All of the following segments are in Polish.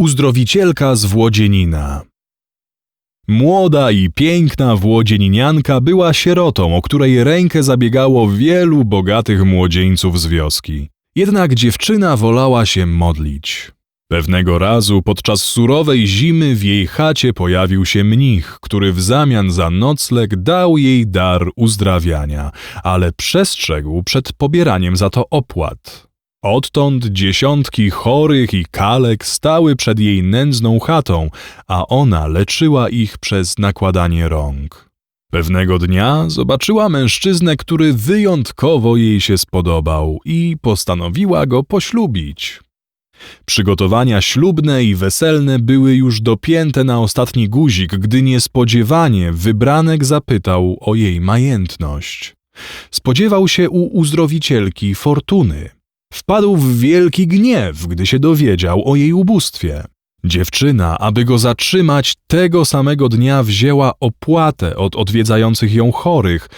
Uzdrowicielka z Włodzienina Młoda i piękna Włodzieninianka była sierotą, o której rękę zabiegało wielu bogatych młodzieńców z wioski. Jednak dziewczyna wolała się modlić. Pewnego razu podczas surowej zimy w jej chacie pojawił się mnich, który w zamian za nocleg dał jej dar uzdrawiania, ale przestrzegł przed pobieraniem za to opłat. Odtąd dziesiątki chorych i kalek stały przed jej nędzną chatą, a ona leczyła ich przez nakładanie rąk. Pewnego dnia zobaczyła mężczyznę, który wyjątkowo jej się spodobał i postanowiła go poślubić. Przygotowania ślubne i weselne były już dopięte na ostatni guzik, gdy niespodziewanie wybranek zapytał o jej majętność. Spodziewał się u uzdrowicielki Fortuny. Wpadł w wielki gniew, gdy się dowiedział o jej ubóstwie. Dziewczyna, aby go zatrzymać, tego samego dnia wzięła opłatę od odwiedzających ją chorych,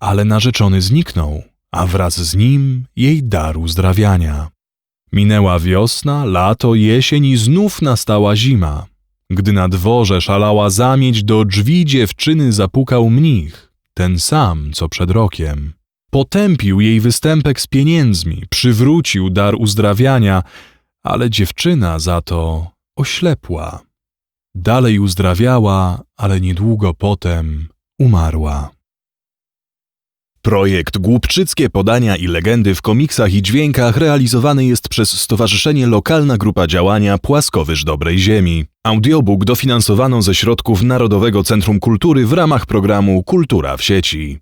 ale narzeczony zniknął, a wraz z nim jej dar uzdrawiania. Minęła wiosna, lato, jesień i znów nastała zima. Gdy na dworze szalała zamieć, do drzwi dziewczyny zapukał mnich, ten sam, co przed rokiem. Potępił jej występek z pieniędzmi, przywrócił dar uzdrawiania, ale dziewczyna za to oślepła. Dalej uzdrawiała, ale niedługo potem umarła. Projekt Głupczyckie Podania i Legendy w komiksach i dźwiękach realizowany jest przez Stowarzyszenie Lokalna Grupa Działania Płaskowyż Dobrej Ziemi. Audiobook dofinansowano ze środków Narodowego Centrum Kultury w ramach programu Kultura w sieci.